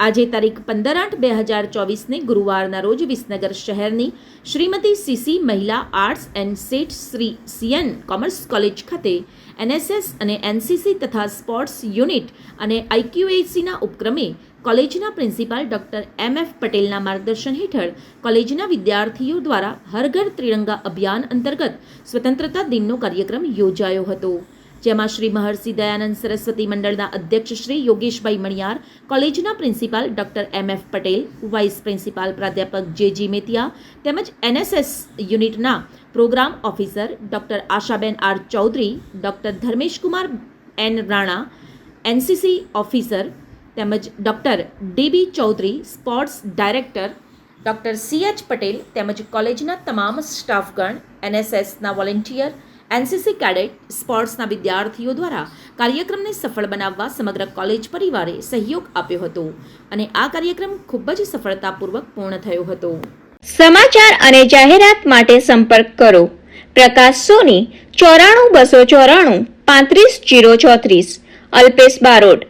આજે તારીખ પંદર આઠ બે હજાર ચોવીસને ગુરુવારના રોજ વિસનગર શહેરની શ્રીમતી સીસી મહિલા arts and Seth Shri CN commerce college ખાતે એનએસએસ અને એનસીસી તથા સ્પોર્ટ્સ યુનિટ અને આઈક્યુએસીના ઉપક્રમે કોલેજના પ્રિન્સિપાલ ડૉક્ટર એમ એફ પટેલના માર્ગદર્શન હેઠળ કોલેજના વિદ્યાર્થીઓ દ્વારા હર ઘર ત્રિરંગા અભિયાન અંતર્ગત સ્વતંત્રતા દિનનો કાર્યક્રમ યોજાયો હતો, જેમાં શ્રી મહર્ષિ દયાનંદ સરસ્વતી મંડળના અધ્યક્ષ શ્રી યોગેશભાઈ મણિયાર, કોલેજના principal doctor M F Patel, vice principal પ્રાધ્યાપક જે જી મેતિયા તેમજ એનએસએસ યુનિટના program officer doctor Ashaben R Chaudhari, doctor Dharmeshkumar N Rana, NCC officer તેમજ doctor D B Chaudhari, sports director doctor C H Patel તેમજ કોલેજના તમામ સ્ટાફગણ, એનએસએસના volunteer, NCC cadet, સ્પોર્ટ્સના વિદ્યાર્થીઓ દ્વારા કાર્યક્રમને સફળ બનાવવા સમગ્ર કોલેજ પરિવારે સહયોગ આપ્યો હતો અને આ કાર્યક્રમ ખૂબ જ સફળતાપૂર્વક પૂર્ણ થયો હતો. સમાચાર અને જાહેરાત માટે સંપર્ક કરો. પ્રકાશ સોની, ચોરાણું બસો ચોરાણું પાંત્રીસ જીરો ચોત્રીસ, અલ્પેશ બારોટ.